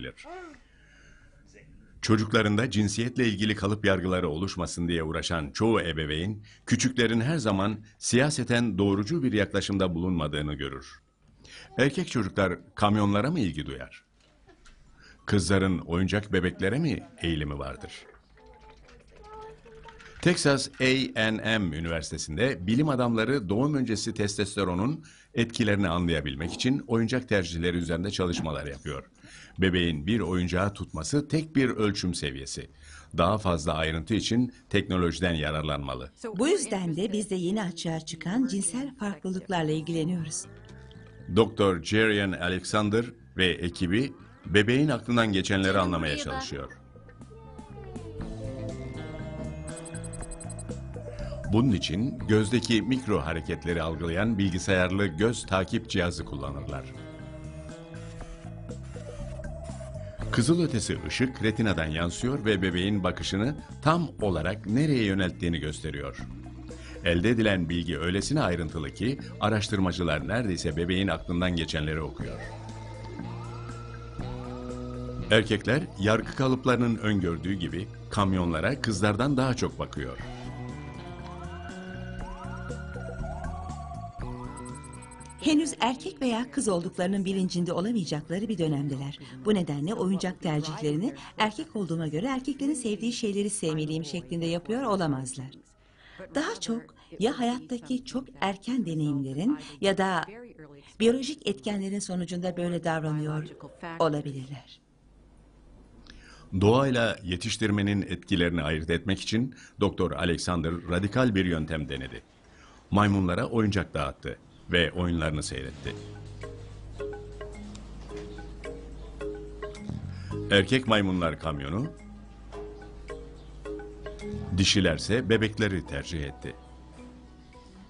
olabilir. Çocuklarında cinsiyetle ilgili kalıp yargıları oluşmasın diye uğraşan çoğu ebeveyn, küçüklerin her zaman siyaseten doğrucu bir yaklaşımda bulunmadığını görür. Erkek çocuklar kamyonlara mı ilgi duyar? Kızların oyuncak bebeklere mi eğilimi vardır? Texas A&M Üniversitesi'nde bilim adamları doğum öncesi testosteronun etkilerini anlayabilmek için oyuncak tercihleri üzerinde çalışmalar yapıyor. Bebeğin bir oyuncağı tutması tek bir ölçüm seviyesi. Daha fazla ayrıntı için teknolojiden yararlanmalı. Bu yüzden de biz de yeni açığa çıkan cinsel farklılıklarla ilgileniyoruz. Dr. Jerian Alexander ve ekibi bebeğin aklından geçenleri anlamaya çalışıyor. Bunun için gözdeki mikro hareketleri algılayan bilgisayarlı göz takip cihazı kullanırlar. Kızılötesi ışık retinadan yansıyor ve bebeğin bakışını tam olarak nereye yönelttiğini gösteriyor. Elde edilen bilgi öylesine ayrıntılı ki araştırmacılar neredeyse bebeğin aklından geçenleri okuyor. Erkekler yargı kalıplarının öngördüğü gibi kamyonlara kızlardan daha çok bakıyor. Henüz erkek veya kız olduklarının bilincinde olamayacakları bir dönemdeler. Bu nedenle oyuncak tercihlerini erkek olduğuma göre erkeklerin sevdiği şeyleri sevmeliyim şeklinde yapıyor olamazlar. Daha çok ya hayattaki çok erken deneyimlerin ya da biyolojik etkenlerin sonucunda böyle davranıyor olabilirler. Doğayla yetiştirmenin etkilerini ayırt etmek için Doktor Alexander radikal bir yöntem denedi. Maymunlara oyuncak dağıttı ve oyunlarını seyretti. Erkek maymunlar kamyonu, dişilerse bebekleri tercih etti.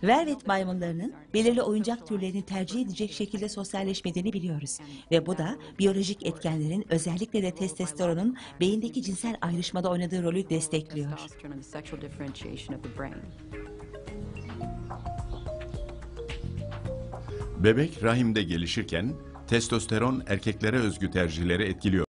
Velvet maymunlarının belirli oyuncak türlerini tercih edecek şekilde sosyalleşmediğini biliyoruz. Ve bu da biyolojik etkenlerin özellikle de testosteronun beyindeki cinsel ayrışmada oynadığı rolü destekliyor. Bebek rahimde gelişirken testosteron erkeklere özgü tercihleri etkiliyor.